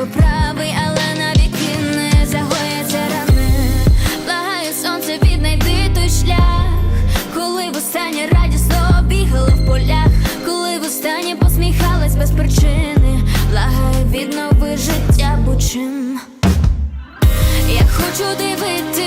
Хто правий, але навіки не загояться рани. Благаю, сонце, віднайди той шлях, коли в востаннє радісно бігали в полях, коли в останнє посміхалась без причини. Благаю, віднови життя будь-чим. Я хочу дивитись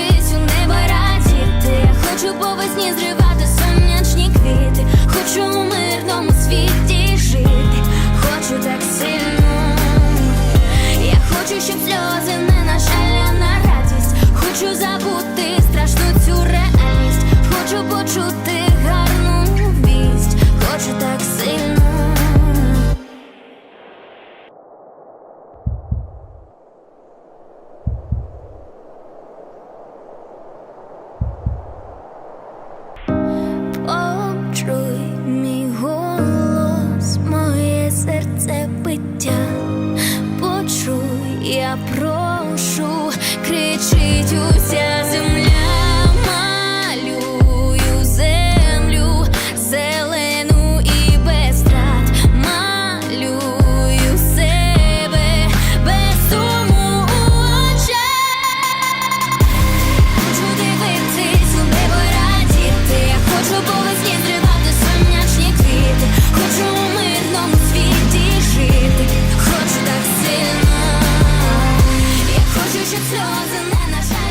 кричить уся земля. сльози не наша.